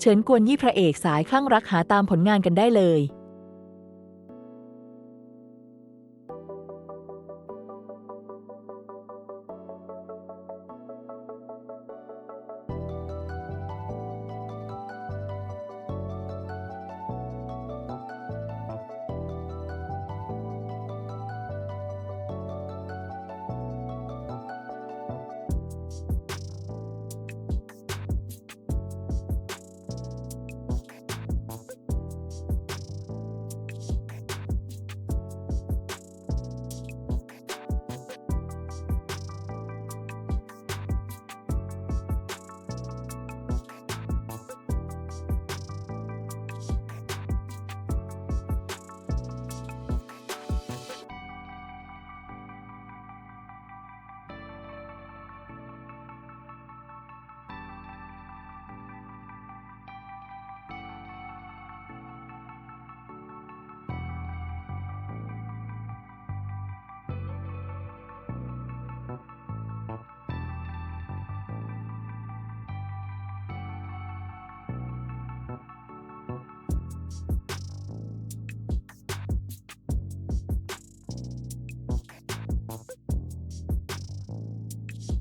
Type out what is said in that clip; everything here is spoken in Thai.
เฉินกวนยี่พระเอกสายคลั่งรักหาตามผลงานกันได้เลย